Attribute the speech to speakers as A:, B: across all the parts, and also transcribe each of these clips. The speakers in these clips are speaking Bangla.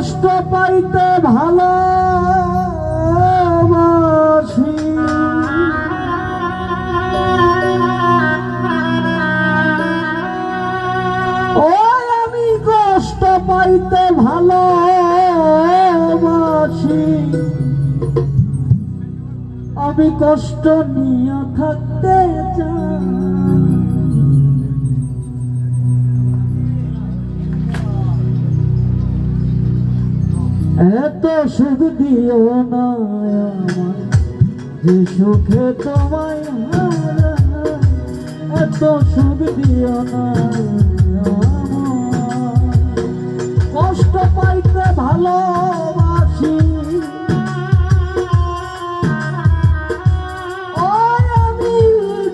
A: কষ্ট পাইতে ভালো আমি কষ্ট পাইতে ভালোবাসি। আমি কষ্ট নিয়ে থাকতে চাই। এত সুখ দিও না আমার যে সুখে তোমায় এত সুখ দিও না কষ্ট পাইতে ওই আমি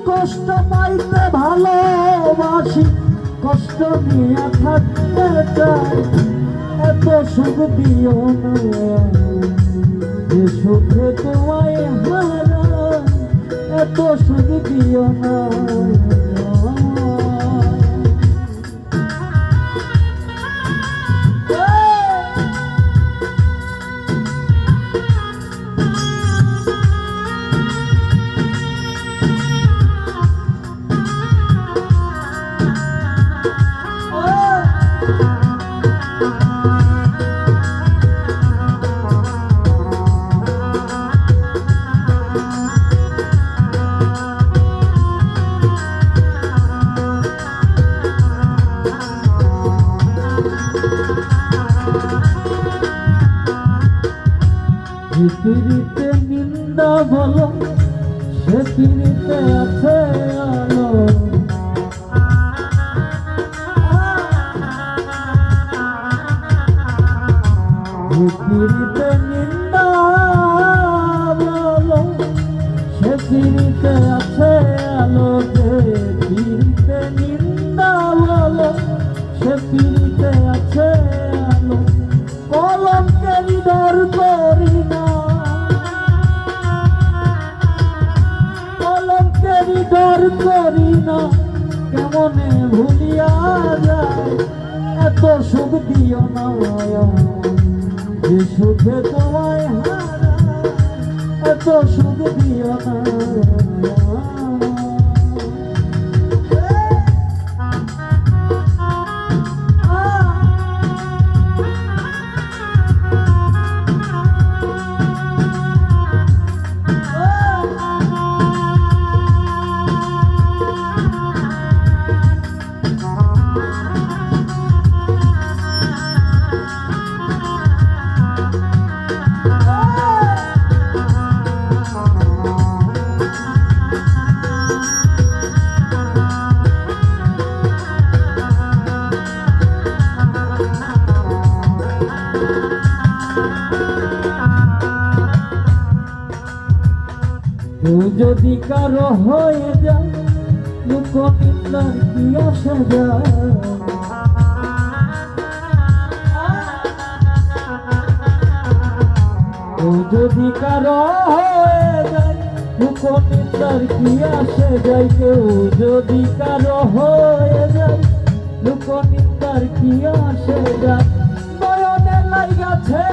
A: কষ্ট পাইতে ভালোবাসি, কষ্ট নিয়ে থাকতে চাই। এত সুখ দিও না। যে সুখে তোমায় হারাই এত সুখ দিও পৃথিবীতে নিন্দা বলো সে পৃথিবীতে আছে আলো। কলঙ্কের ডর করি না। কেমনে ভুলিয়া যায়? এত সুখ দিও না যে সুখে তোমায় হারা এত সুখ দিও না। কেউ যদি কারও হয়ে যায় লোক নিন্দার কি আসা যায়? যদি কারও হয়ে যায় লোক নিন্দার কি আসে যায়? কেউ যদি কারও হয়ে যায় লোক কি আসে যায়? নয়নে লাগাছে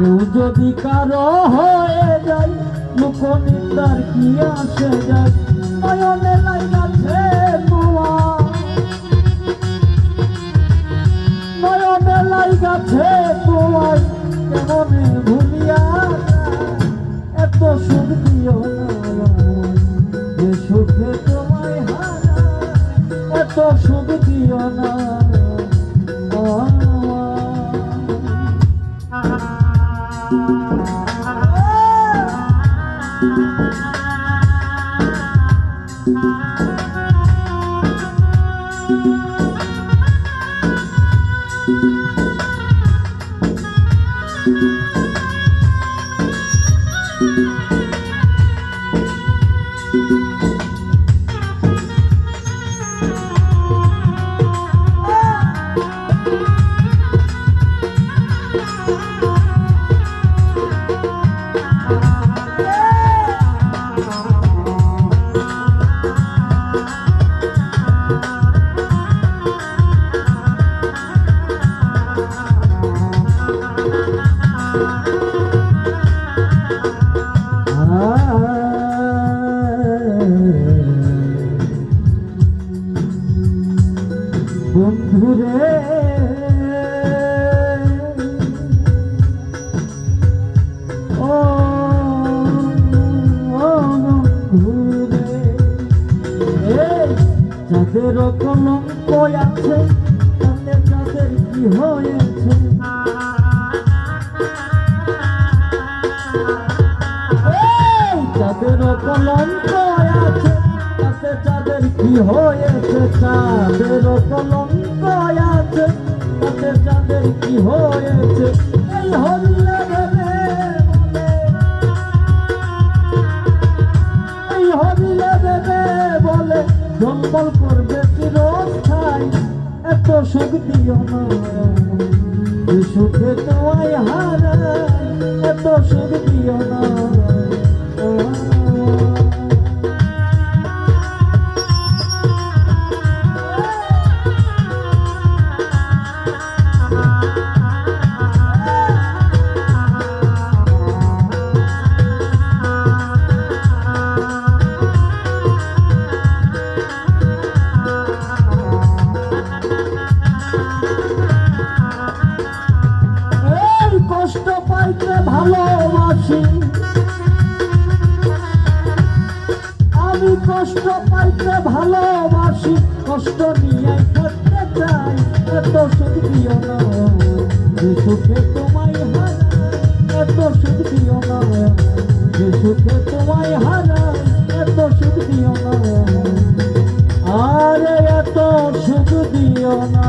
A: কেউ যদি কারও হয়ে যায় লোক নিন্দার কি আসে যায়? নয়নে কেমনে ভুলিয়া এত সুখ দিও সুখে তোমায় হারায়, এত সুখ দিও না thank you. বন্ধুরে। ও বন্ধুরে। যাদের কলঙ্ক আছে তাদের কি হয়েছে? যাদের কি হয়েছে চাঁদের কলঙ্ক আছে তাতে তাদের কি হয়েছে এই হল্লে ভেবে এই বলে জঙ্গল করবে চিরস্থায়ী এত সুখ দিও না সুখে তোমায় আমি কষ্ট পাইতে ভালোবাসি, কষ্ট নিয়ে থাকতে চাই, এত সুখ দিও না। সুখে তোমায় হারাই, এত সুখ দিও না। যে সুখে তোমায় হারাই, এত সুখ দিও না। আরে, এত সুখ দিও না।